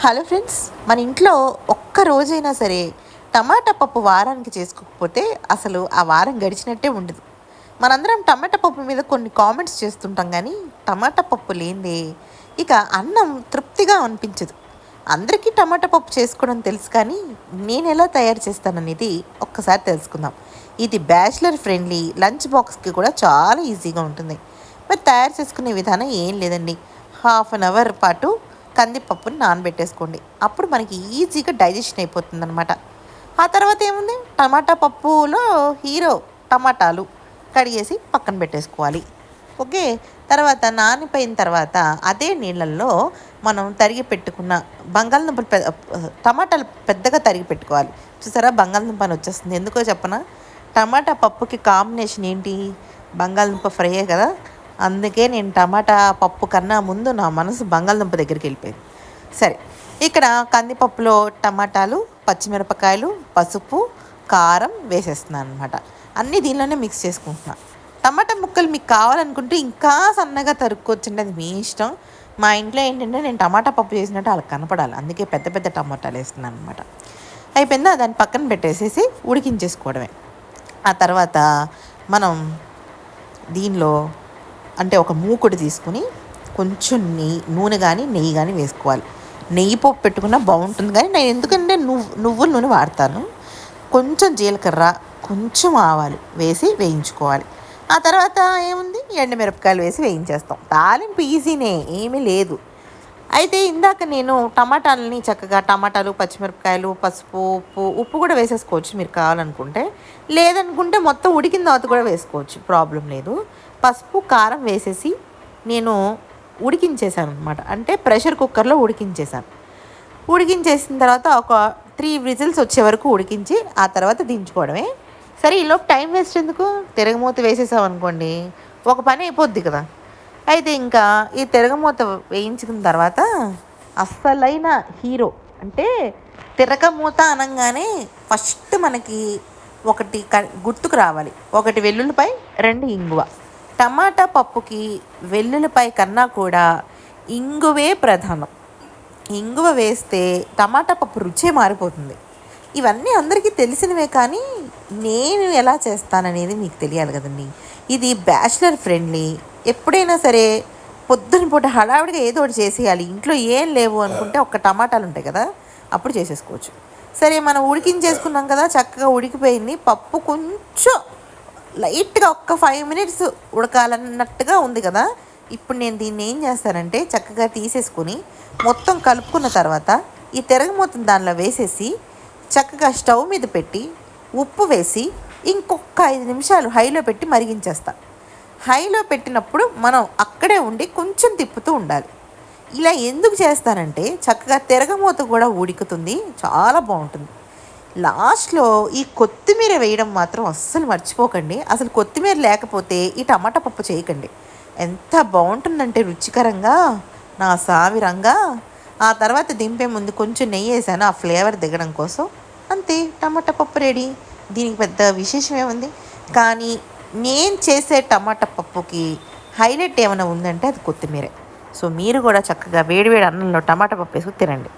Hello friends మన ఇంట్లో ఒక్క రోజైనా సరే టమాటా పప్పు వారానికి చేసుకోకపోతే అసలు ఆ వారం గడిచినట్టే ఉండదు. మనందరం టమాటా పప్పు మీద కొన్ని కామెంట్స్ చేస్తుంటాం కానీ టమాటా పప్పు లేనిదే ఇక అన్నం తృప్తిగా అనిపించదు. అందరికీ టమాటా పప్పు చేసుకోవడం తెలుసు కానీ నేను ఎలా తయారు చేస్తాననేది ఒక్కసారి తెలుసుకుందాం. ఇది బ్యాచిలర్ ఫ్రెండ్లీ లంచ్ బాక్స్కి కూడా చాలా ఈజీగా ఉంటుంది. మరి తయారు చేసుకునే విధానం ఏం లేదండి. హాఫ్ అన్ అవర్ పాటు కందిపప్పుని నానబెట్టేసుకోండి. అప్పుడు మనకి ఈజీగా డైజెషన్ అయిపోతుంది అనమాట ఆ తర్వాత ఏముంది? టమాటా పప్పులో హీరో టమాటాలు కడిగేసి పక్కన పెట్టేసుకోవాలి. ఓకే? తర్వాత నానిపోయిన తర్వాత అదే నీళ్ళల్లో మనం తరిగి పెట్టుకున్న బంగాళదుంపలు పెద్ద టమాటాలు పెద్దగా తరిగి పెట్టుకోవాలి. చూసారా? బంగాళదుంప అని వచ్చేస్తుంది. ఎందుకో చెప్పనా? టమాటా పప్పుకి కాంబినేషన్ ఏంటి? బంగాళదుంప ఫ్రైయే కదా? అందుకే నేను టమాటా పప్పు కన్నా ముందు నా మనసు బంగాళదుంప దగ్గరికి వెళ్ళిపోయింది. సరే ఇక్కడ కందిపప్పులో టమాటాలు పచ్చిమిరపకాయలు పసుపు కారం వేసేస్తున్నాను అనమాట అన్నీ దీనిలోనే మిక్స్ చేసుకుంటున్నాను టమాటా ముక్కలు మీకు కావాలనుకుంటే ఇంకా సన్నగా తరుక్కొచ్చండి అది మీ ఇష్టం. మా ఇంట్లో ఏంటంటే నేను టమాటా పప్పు చేసినట్టు వాళ్ళకి కనపడాలి. అందుకే పెద్ద పెద్ద టమాటాలు వేస్తున్నాను అనమాట అయిపోయిందా? దాన్ని పక్కన పెట్టేసేసి ఉడికించేసుకోవడమే. ఆ తర్వాత మనం దీనిలో అంటే ఒక మూకుడు తీసుకుని కొంచెం నెయ్యి నూనె కానీ నెయ్యి కానీ వేసుకోవాలి. నెయ్యి పోపు పెట్టుకున్నా బాగుంటుంది కానీ నేను ఎందుకంటే నువ్వు నువ్వుల నూనె వాడతాను. కొంచెం జీలకర్ర కొంచెం ఆవాలు వేసి వేయించుకోవాలి. ఆ తర్వాత ఏముంది? ఎండుమిరపకాయలు వేసి వేయించేస్తాం. తాలింపు ఈజీనే ఏమీ లేదు. అయితే ఇందాక నేను టమాటాలని చక్కగా టమాటాలు పచ్చిమిరపకాయలు పసుపు ఉప్పు ఉప్పు కూడా వేసేసుకోవచ్చు మీరు కావాలనుకుంటే. లేదనుకుంటే మొత్తం ఉడికిన తర్వాత కూడా వేసుకోవచ్చు. ప్రాబ్లం లేదు. పసుపు కారం వేసేసి నేను ఉడికించేసాను అనమాట అంటే ప్రెషర్ కుక్కర్లో ఉడికించేసాను ఉడికించేసిన తర్వాత ఒక త్రీ విజిల్స్ వచ్చే వరకు ఉడికించి ఆ తర్వాత దించుకోవడమే. సరే ఈలోపు టైం వేస్ట్ ఎందుకు? తిరగమూత వేసేసాం అనుకోండి ఒక పని అయిపోద్ది కదా. అయితే ఇంకా ఈ తిరగమూత వేయించుకున్న తర్వాత అస్సలైన హీరో అంటే తిరగమూత అనగానే ఫస్ట్ మనకి ఒకటి గుర్తుకు రావాలి. ఒకటి వెల్లుల్లిపై రెండు ఇంగువ. టమాటా పప్పుకి వెల్లుల్లిపై కన్నా కూడా ఇంగువే ప్రధానం. ఇంగువ వేస్తే టమాటా పప్పు రుచే మారిపోతుంది. ఇవన్నీ అందరికీ తెలిసినవే కానీ నేను ఎలా చేస్తాననేది మీకు తెలియాలి కదండి. ఇది బ్యాచిలర్ ఫ్రెండ్లీ. ఎప్పుడైనా సరే పొద్దున పూట హడావిడిగా ఏదో ఒకటి చేసేయాలి. ఇంట్లో ఏం లేవు అనుకుంటే ఒక్క టమాటాలు ఉంటాయి కదా అప్పుడు చేసేసుకోవచ్చు. సరే మనం ఉడికించేసుకున్నాం కదా చక్కగా ఉడికిపోయింది. పప్పు కొంచెం లైట్గా ఒక్క ఫైవ్ మినిట్స్ ఉడకాలన్నట్టుగా ఉంది కదా. ఇప్పుడు నేను దీన్ని ఏం చేస్తానంటే చక్కగా తీసేసుకొని మొత్తం కలుపుకున్న తర్వాత ఈ తిరగమూతను దానిలో వేసేసి చక్కగా స్టవ్ మీద పెట్టి ఉప్పు వేసి ఇంకొక ఐదు నిమిషాలు హైలో పెట్టి మరిగించేస్తా. హైలో పెట్టినప్పుడు మనం అక్కడే ఉండి కొంచెం తిప్పుతూ ఉండాలి. ఇలా ఎందుకు చేస్తానంటే చక్కగా తిరగమూత కూడా ఉడుకుతుంది చాలా బాగుంటుంది. లాస్ట్లో ఈ కొత్తిమీర వేయడం మాత్రం అస్సలు మర్చిపోకండి. అసలు కొత్తిమీర లేకపోతే ఈ టమాటా పప్పు చేయకండి. ఎంత బాగుంటుందంటే రుచికరంగా నా సావిరంగా. ఆ తర్వాత దింపే ముందు కొంచెం నెయ్యి వేసాను ఆ ఫ్లేవర్ దిగడం కోసం. అంతే టమాటా పప్పు రెడీ దీనికి పెద్ద విశేషం ఏముంది? కానీ నేను చేసే టమాటా పప్పుకి హైలైట్ ఏమైనా ఉందంటే అది కొత్తిమీరే. సో మీరు కూడా చక్కగా వేడివేడి అన్నంలో టమాటా పప్పు వేసుకు తినండి.